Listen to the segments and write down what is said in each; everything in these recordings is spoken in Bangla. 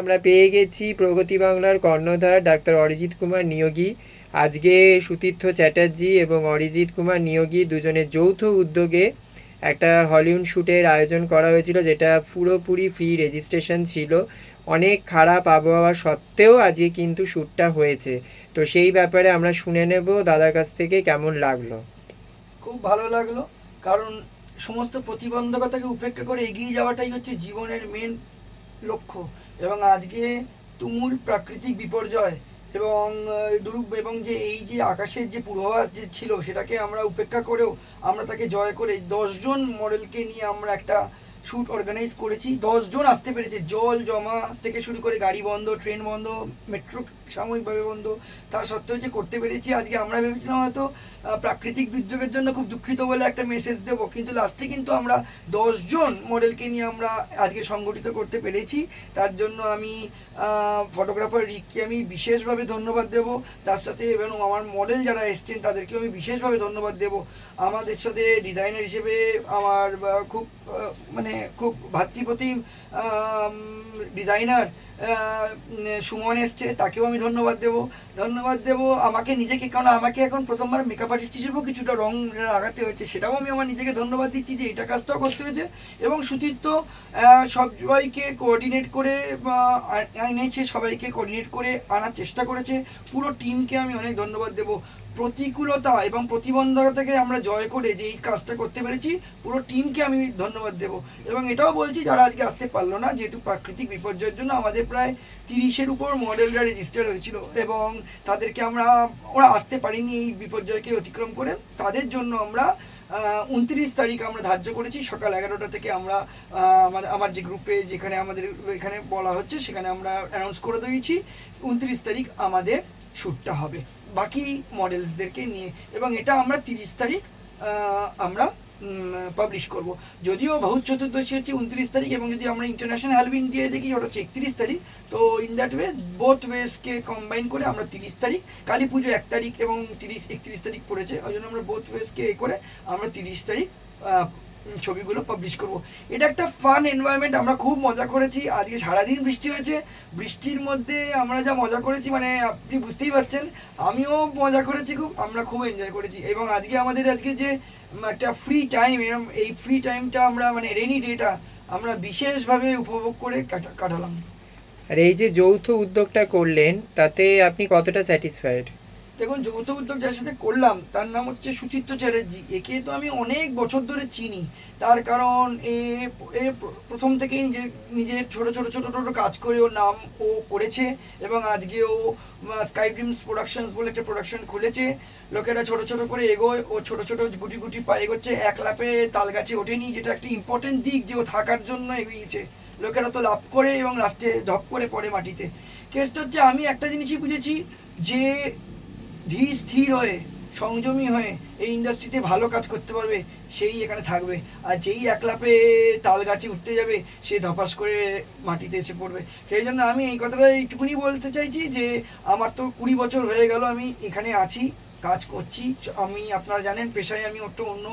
আমরা পেয়ে গেছি প্রগতি বাংলার কর্ণধার ডাক্তার অরিজিৎ কুমার নিয়োগী। আজকে সুতীর্থ চ্যাটার্জি এবং অরিজিৎ কুমার নিয়োগী দুজনের যৌথ উদ্যোগে একটা হলিউড শ্যুটের আয়োজন করা হয়েছিল, যেটা পুরোপুরি ফ্রি রেজিস্ট্রেশন ছিল। অনেক খারাপ আবহাওয়া সত্ত্বেও আজকে কিন্তু শ্যুটটা হয়েছে। তো সেই ব্যাপারে আমরা শুনে নেব দাদার কাছ থেকে কেমন লাগল। খুব ভালো লাগল, কারণ সমস্ত প্রতিবন্ধকতাকে উপেক্ষা করে এগিয়ে যাওয়াটাই হচ্ছে জীবনের মেন লক্ষ্য। এবং আজকে তুমুল প্রাকৃতিক বিপর্যয় এবং দুরূপ এবং যে এই যে আকাশের যে পূর্বাভাস যে ছিল, সেটাকে আমরা উপেক্ষা করেও আমরা তাকে জয় করে দশজন মডেলকে নিয়ে আমরা একটা শ্যুট অর্গানাইজ করেছি। দশজন আসতে পেরেছে। জল জমা থেকে শুরু করে গাড়ি বন্ধ ট্রেন বন্ধ মেট্রো সাময়িকভাবে বন্ধ। তার সত্ত্বেও যে করতে পেরেছি, আজকে আমরা ভেবেছিলাম হয়তো প্রাকৃতিক দুর্যোগের জন্য খুব দুঃখিত বলে একটা মেসেজ দেবো। কিন্তু লাস্টে কিন্তু আমরা দশজন মডেলকে নিয়ে আমরা আজকে সংগঠিত করতে পেরেছি। তার জন্য আমি ফটোগ্রাফার রিককে আমি বিশেষভাবে ধন্যবাদ দেব। তার সাথে এবং আমার মডেল যারা এসছেন, তাদেরকেও আমি বিশেষভাবে ধন্যবাদ দেব। আমাদের সাথে ডিজাইনার হিসেবে আমার খুব মানে খুব ভাতৃপ্রতিম ডিজাইনার সুমন এসছে, তাকেও আমি ধন্যবাদ দেব। ধন্যবাদ দেব আমাকে নিজেকে, কারণ আমাকে এখন প্রথমবার মেকআপ আর্টিস্ট হিসেবেও কিছুটা রং লাগাতে হয়েছে। সেটাও আমি আমার নিজেকে ধন্যবাদ দিচ্ছি যে এটা কাজটাও করতে হয়েছে। এবং সুতীর্থ সবাইকে কোঅর্ডিনেট করে এনেছে, সবাইকে কোঅর্ডিনেট করে আনার চেষ্টা করেছে। পুরো টিমকে আমি অনেক ধন্যবাদ দেব। প্রতিকূলতা এবং প্রতিবন্ধকতাকে আমরা জয় করে যে এই কাজটা করতে পেরেছি, পুরো টিমকে আমি ধন্যবাদ দেব। এবং এটাও বলছি, যারা আজকে আসতে পারল না, যেহেতু প্রাকৃতিক বিপর্যয়ের জন্য আমাদের প্রায় তিরিশের উপর মডেলরা রেজিস্টার হয়েছিল এবং তাদেরকে আমরা, ওরা আসতে পারিনি এই বিপর্যয়কে অতিক্রম করে। তাদের জন্য আমরা উনত্রিশ তারিখ আমরা ধার্য করেছি। সকাল এগারোটা থেকে আমরা আমার যে গ্রুপে যেখানে আমাদের, এখানে বলা হচ্ছে, সেখানে আমরা অ্যানাউন্স করে দিয়েছি। উনত্রিশ তারিখ আমাদের শ্যুটটা হবে। বাকি মডেলসদেরকে নিয়ে, এবং এটা আমরা তিরিশ তারিখ আমরা পাবলিশ করব। যদিও বহুত চতুর্দশী হচ্ছে উনত্রিশ তারিখ এবং যদি আমরা ইন্টারন্যাশনাল হ্যালবিন ডে দেখি ওটা হচ্ছে একত্রিশ তারিখ। তো ইন দ্যাট ওয়ে বোথ ওয়েসকে কম্বাইন করে আমরা তিরিশ তারিখ, কালী পুজো এক তারিখ এবং তিরিশ, একত্রিশ তারিখ পড়েছে। ওই জন্য আমরা বোথ ওয়েসকে এ করে আমরা তিরিশ তারিখ ছবিগুলো পাবলিশ করব। এটা একটা ফান এনভায়রনমেন্ট আমরা খুব মজা করেছি। আজকে সারাদিন বৃষ্টি হয়েছে। বৃষ্টির মধ্যে আমরা যা মজা করেছি মানে আপনি বুঝতেই পারছেন, আমিও মজা করেছি খুব, আমরা খুব এনজয় করেছি। এবং আজকে আমাদের আজকে যে একটা ফ্রি টাইম এরম, এই ফ্রি টাইমটা আমরা মানে রেনি ডেটা আমরা বিশেষভাবে উপভোগ করে কাটা- কাটালাম। আর এই যে যৌথ উদ্যোগটা করলেন, তাতে আপনি কতটা স্যাটিসফাইড দেখুন যৌথ উদ্যোগ যার সাথে করলাম, তার নাম হচ্ছে সুচিত্র চ্যাটার্জি। একে তো আমি অনেক বছর ধরে চিনি। তার কারণ এ এ প্রথম থেকেই নিজের নিজের ছোট ছোট ছোট ছোট কাজ করে ওর নাম ও করেছে এবং আজকে ও স্কাই ড্রিমস প্রোডাকশনস বলে একটা প্রোডাকশন খুলেছে। লোকেরা ছোট ছোট করে এগোয়, ও ছোট ছোট গুটি গুটি পা এগোচ্ছে, এক লাপে তাল গাছে ওঠেনি, যেটা একটা ইম্পর্টেন্ট দিক যে ও থাকার জন্য এগিয়েছে। লোকেরা তো লাভ করে এবং লাস্টে ধপ করে পড়ে মাটিতে। কেসটা হচ্ছে, আমি একটা জিনিসই বুঝেছি যে ধীর স্থির হয়ে, সংযমী হয়ে এই ইন্ডাস্ট্রিতে ভালো কাজ করতে পারবে, সেই এখানে থাকবে। আর যেই একলাপে তাল গাছে উঠতে যাবে, সে ধপাস করে মাটিতে এসে পড়বে। সেই জন্য আমি এই কথাটা এইটুকুনি বলতে চাইছি যে, আমার তো কুড়ি বছর হয়ে গেল আমি এখানে আছি। কাজ করছি। আমি, আপনারা জানেন, পেশায় আমি একটু অন্য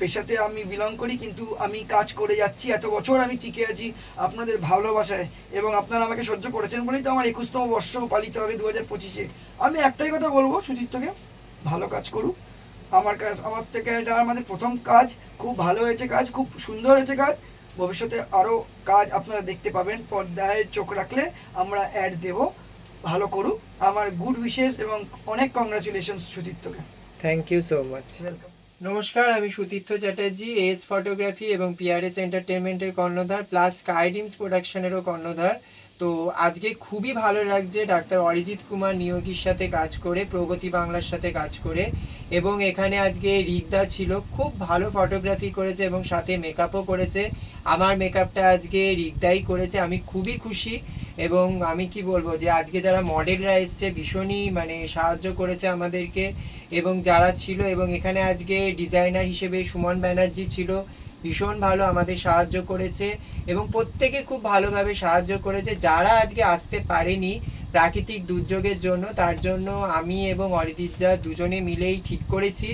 পেশাতে আমি বিলং করি, কিন্তু আমি কাজ করে যাচ্ছি। এত বছর আমি টিকে আছি আপনাদের ভালোবাসায় এবং আপনারা আমাকে সহ্য করেছেন বলেই তো আমার একুশতম বর্ষ পালিত হবে দু হাজার পঁচিশে। আমি একটাই কথা বলব, সুচিত্রকে, ভালো কাজ করুক। আমার কাজ, আমার থেকে এটা আমাদের প্রথম কাজ। খুব ভালো হয়েছে কাজ, খুব সুন্দর হয়েছে কাজ। ভবিষ্যতে আরও কাজ আপনারা দেখতে পাবেন। পর্দায় চোখ রাখলে আমরা অ্যাড দেব। ভালো করুক। আমার গুড উইশেস এবং অনেক congratulation সুতীর্থকে। Thank you so much welcome নমস্কার আমি সুতীর্থ চ্যাটার্জি এস ফটোগ্রাফি এবং পিআরএস এন্টারটেনমেন্টের কর্ণধার প্লাস স্কাই ডিমস প্রোডাকশনেরও কর্ণধার। তো আজকে খুবই ভালো লাগছে ডাক্তার অরিজিৎ কুমার নিয়োগীর সাথে কাজ করে, প্রগতি বাংলার সাথে কাজ করে এবং এখানে আজকে রিকদা ছিল, খুব ভালো ফটোগ্রাফি করেছে এবং সাথে মেকআপও করেছে। আমার মেকআপটা আজকে রিকদাই করেছে, আমি খুবই খুশি এবং আমি কি বলব যে আজকে যারা মডেলরা এসছে ভীষণই মানে সাহায্য করেছে আমাদেরকে এবং যারা ছিল এবং এখানে আজকে ডিজাইনার হিসেবে সুমন ব্যানার্জি ছিল ভীষণ ভালো আমাদের সাহায্য করেছে এবং প্রত্যেকে খুব ভালোভাবে সাহায্য করেছে। যারা আজকে আসতে পারেনি প্রাকৃতিক দুর্যোগের জন্য, তার জন্য আমি এবং অরিদিৎজা দুজনে মিলেই ঠিক করেছি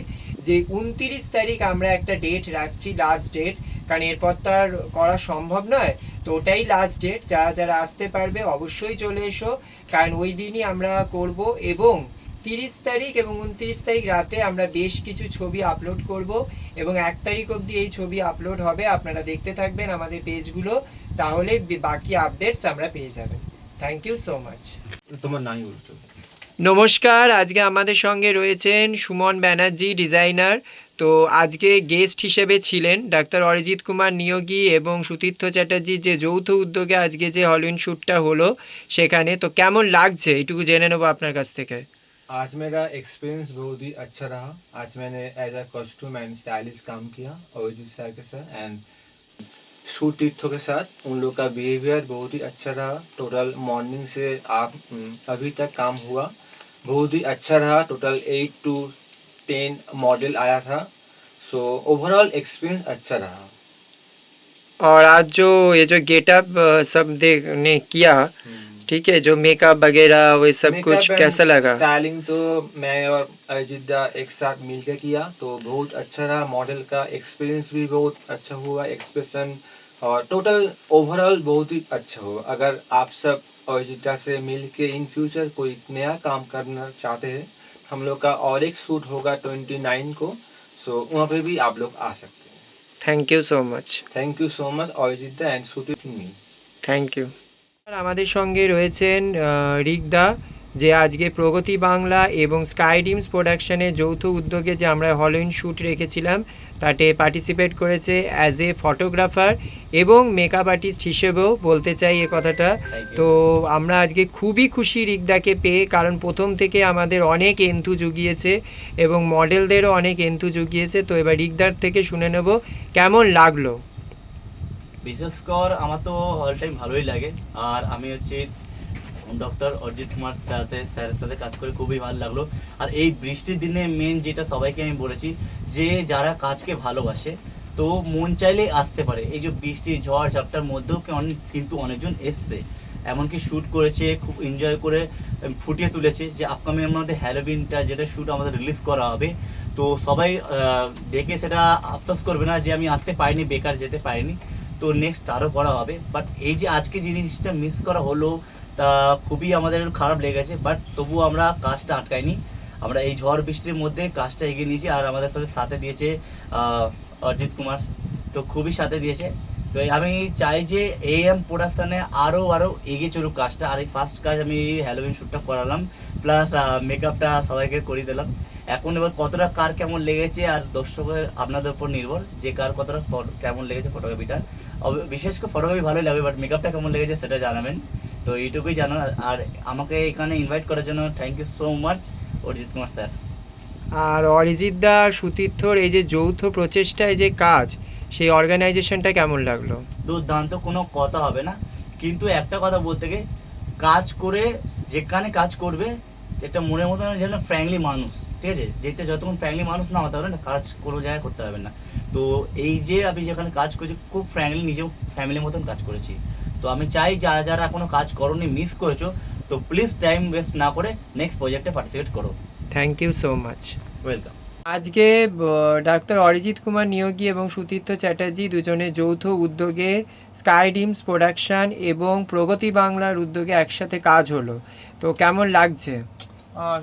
যে উনতিরিশ তারিখ আমরা একটা ডেট রাখছি লাস্ট ডেট কারণ এরপর তো আর করা সম্ভব নয়। তো ওটাই লাস্ট ডেট যারা যারা আসতে পারবে অবশ্যই চলে এসো। কারণ ওই দিনই আমরা করব এবং তিরিশ তারিখ এবং উনত্রিশ তারিখ রাতে আমরা বেশ কিছু ছবি আপলোড করব এবং এক তারিখ অবধি এই ছবি আপলোড হবে। আপনারা দেখতে থাকবেন আমাদের পেজগুলো তাহলে বাকি আপডেটস আমরা পেয়ে যাবেন। থ্যাংক ইউ সো মাচ তোমার নাই বলছো নমস্কার আজকে আমাদের সঙ্গে রয়েছেন সুমন ব্যানার্জি ডিজাইনার। তো আজকে গেস্ট হিসেবে ছিলেন ডাক্তার অরিজিৎ কুমার নিয়োগী এবং সুতীর্থ চ্যাটার্জির যে যৌথ উদ্যোগে আজকে যে হলিউড শ্যুটটা হলো সেখানে। তো কেমন লাগছে? এইটুকু জেনে নেব আপনার কাছ থেকে। आज मेरा एक्सपीरियंस बहुत ही अच्छा रहा। आज मैंने as a costume and stylish काम किया, अभिजीत सर के साथ एंड शू तीर्थों के साथ। उन लोग का बिहेवियर बहुत ही अच्छा रहा। टोटल मॉर्निंग से आप अभी तक काम हुआ। बहुत ही अच्छा रहा। Total eight to ten model आया था। सो ओवरऑल एक्सपीरियंस अच्छा रहा। और आज जो ये जो गेटअप सब देखने किया ठीक है जो मेकअप वगैरह वो सब कुछ कैसा लगा? स्टाइलिंग तो मैं और अजित दा एक साथ मिलकर किया तो बहुत अच्छा रहा मॉडल का एक्सपीरियंस भी बहुत अच्छा हुआ एक्सप्रेशन और टोटल ओवरऑल बहुत ही अच्छा हुआ। अगर आप सब अजिता से मिल के इन फ्यूचर कोई नया काम करना चाहते हैं हम लोग का और एक शूट होगा ट्वेंटी नाइन को सो वहाँ पे भी आप लोग आ सकते हैं। Thank you so much thank you so much Arijit the and Sudip thank you আমাদের সঙ্গে রয়েছেন রিকদা যে আজকে প্রগতি বাংলা এবং স্কাই ডিমস প্রোডাকশনের যৌথ উদ্যোগে যে আমরা হলোইন শ্যুট রেখেছিলাম তাতে পার্টিসিপেট করেছে অ্যাজ এ ফটোগ্রাফার এবং মেকআপ আর্টিস্ট হিসেবেও বলতে চাই এ কথাটা। তো আমরা আজকে খুবই খুশি রিকদাকে পেয়ে কারণ প্রথম থেকে আমাদের অনেক এন্থু জুগিয়েছে এবং মডেলদেরও অনেক এন্থু জুগিয়েছে। তো এবার রিকদার থেকে শুনে নেব কেমন লাগল? বিশেষ কর আমার তো অল টাইম ভালোই লাগে। আর আমি হচ্ছে ডক্টর অরিজিৎ কুমার সাথে, স্যারের সাথে কাজ করে খুবই ভালো লাগল। আর এই বৃষ্টির দিনে মেন যেটা সবাইকে আমি বলেছি, যে যারা কাজকে ভালোবাসে, তো মন চাইলেই আসতে পারে। এই যে বৃষ্টি, ঝড়, ঝাপটার মধ্যেও অনেক, কিন্তু অনেকজন এসছে। এমনকি শ্যুট করেছে, খুব এনজয় করে ফুটিয়ে তুলেছে যে আপকামিং আমাদের হ্যালোবিনটা যেটা শ্যুট আমাদের রিলিজ করা হবে। তো সবাই দেখে সেটা আফসোস করবে না যে আমি আসতে পারিনি, বেকার যেতে পারিনি। তো নেক্সট আরও করা হবে। বাট এই যে আজকে জিনিসটা মিস করা হলো তা খুবই আমাদের খারাপ লেগেছে বাট তবুও আমরা কাজটা আটকাইনি। আমরা এই ঝড় বৃষ্টির মধ্যে কাজটা এগিয়ে নিয়েছি, আর আমাদের সাথে সাথে দিয়েছে অরিজিৎ কুমার। তো খুবই সাথে দিয়েছে। তো আমি চাই যে এ এম প্রোডাকশানে আরও আরও এগিয়ে চলুক কাজটা। আর এই ফার্স্ট কাজ আমি হ্যালোউইন শ্যুটটা করালাম। প্লাস মেকআপটা সবাইকে করিয়ে দিলাম। এখন এবার কতটা কার কেমন লেগেছে আর দর্শকের আপনাদের উপর নির্ভর যে কার কতটা কেমন লেগেছে ফটোগ্রাফিটা বিশেষ করে ফটোগ্রাফি ভালোই লাগবে বাট মেকআপটা কেমন লেগেছে সেটা জানাবেন। তো এইটুকুই জানান আর আমাকে এখানে ইনভাইট করার জন্য thank you so much Arijit Kumar sir আর অরিজিৎ দা আর সুতীর্থর এই যে যৌথ প্রচেষ্টায় যে কাজ সেই অর্গানাইজেশনটা কেমন লাগল? দুর্দান্ত কোনো কথা হবে না। কিন্তু একটা কথা বলতে গিয়ে কাজ করে যেখানে কাজ করবে একটা মনের মতন যেন ফ্র্যাঙ্কলি মানুষ ঠিক আছে? যেটা যতক্ষণ ফ্র্যাঙ্কলি মানুষ না হতে পারবে না কাজ কোনো জায়গায় করতে পারবেন না। তো এই যে আমি যেখানে কাজ করছি খুব ফ্র্যাঙ্কলি নিজে ফ্যামিলির মতন কাজ করেছি। তো আমি চাই যারা যারা এখনও কাজ করোনি মিস করেছ তো প্লিজ টাইম ওয়েস্ট না করে নেক্সট প্রজেক্টে পার্টিসিপেট করো। Thank you so much welcome আজকে ডাক্তার অরিজিৎ কুমার নিয়োগী এবং সুতীর্থ চ্যাটার্জি দুজনে যৌথ উদ্যোগে স্কাই ডিমস প্রোডাকশন এবং প্রগতি বাংলার উদ্যোগে একসাথে কাজ হলো। তো কেমন লাগছে?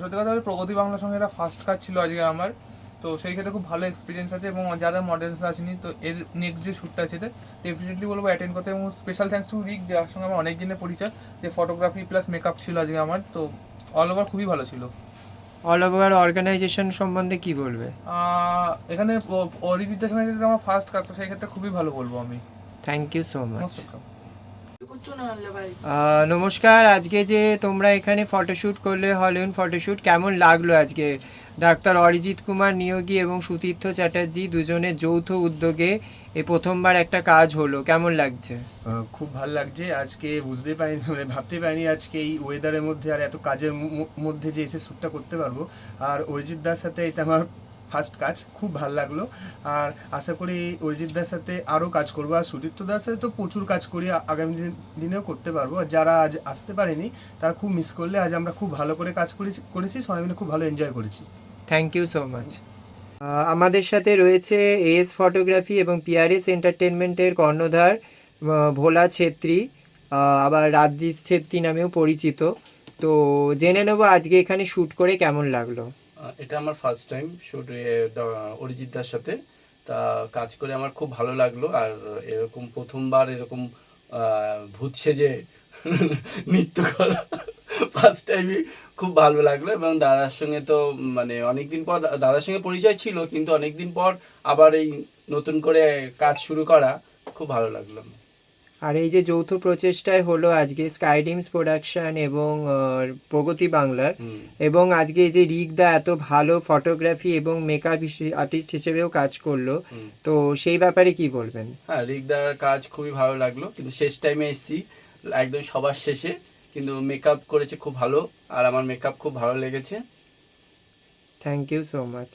সত্যি কথা বলে প্রগতি বাংলার সঙ্গে এটা ফার্স্ট কাজ ছিল আজকে আমার। তো সেই ক্ষেত্রে খুব ভালো এক্সপিরিয়েন্স আছে এবং যারা মডেলস আসেনি তো এর নেক্সট যে শ্যুটটা আছে ডেফিনেটলি বলব অ্যাটেন্ড করতে। এবং স্পেশাল থ্যাঙ্কস টু রিক যার সঙ্গে আমার অনেক দিনের পরিচয় যে ফটোগ্রাফি প্লাস মেকআপ ছিল আজকে আমার। তো অল ওভার খুবই ভালো ছিল। অল ওভার অর্গানাইজেশন সম্বন্ধে কি বলবে? এখানে অরিজিতের সঙ্গে আমার ফার্স্ট কাজ সেই ক্ষেত্রে খুবই ভালো বলব আমি। থ্যাংক ইউ সো মাচ নমস্কার আজকে যে তোমরা এখানে ফটোশ্যুট করলে হলিউড ফটোশ্যুট কেমন লাগল আজকে? ডাক্তার অরিজিৎ কুমার নিয়োগী এবং সুতীর্থ চ্যাটার্জি দুজনের যৌথ উদ্যোগে এই প্রথমবার একটা কাজ হলো। কেমন লাগছে? খুব ভালো লাগছে। আজকে বুঝতে পারিনি মানে ভাবতে পারিনি আজকে এই ওয়েদারের মধ্যে আর এত কাজের মধ্যে যে এসে শ্যুটটা করতে পারব। আর অরিজিৎ দার সাথে এটা আমার ফার্স্ট কাজ খুব ভালো লাগল। আর আশা করি অরিজিৎ অরিজিৎদার সাথে আরও কাজ করব। আর সুদীপ্ত দার সাথে তো প্রচুর কাজ করি আগামী দিন দিনেও করতে পারব। আর যারা আজ আসতে পারেনি তারা খুব মিস করলে আজ আমরা খুব ভালো করে কাজ করেছি করেছি সবাই মিলে খুব ভালো এনজয় করেছি। থ্যাংক ইউ সো মাচ আমাদের সাথে রয়েছে এস ফটোগ্রাফি এবং পিআরএস এন্টারটেনমেন্টের কর্ণধার ভোলা ছেত্রী আবার রাজদীপ ছেত্রী নামেও পরিচিত। তো জেনে নেব আজকে এখানে শ্যুট করে কেমন লাগল। এটা আমার ফার্স্ট টাইম শুট অরিজিৎ দার সাথে। তা কাজ করে আমার খুব ভালো লাগল, আর এরকম প্রথমবার এরকম ভূত সেজে নৃত্য করা ফার্স্ট টাইমই খুব ভালো লাগল, এবং দাদার সঙ্গে তো মানে অনেকদিন পর, দাদার সঙ্গে পরিচয় ছিল, কিন্তু অনেকদিন পর আবার এই নতুন করে কাজ শুরু করা খুব ভালো লাগল। আর এই যে যৌথ প্রচেষ্টায় হলো আজকে স্কাইডিমস প্রোডাকশন এবং প্রগতি বাংলার। এবং আজকে এই যে রিকদা এত ভালো ফটোগ্রাফি এবং মেকআপ আর্টিস্ট হিসেবেও কাজ করল। তো সেই ব্যাপারে কি বলবেন? হ্যাঁ রিকদার কাজ খুবই ভালো লাগল। কিন্তু শেষ টাইমে এসেছি একদম সবার শেষে। কিন্তু মেকআপ করেছে খুব ভালো আর আমার মেকআপ খুব ভালো লেগেছে। Thank you so much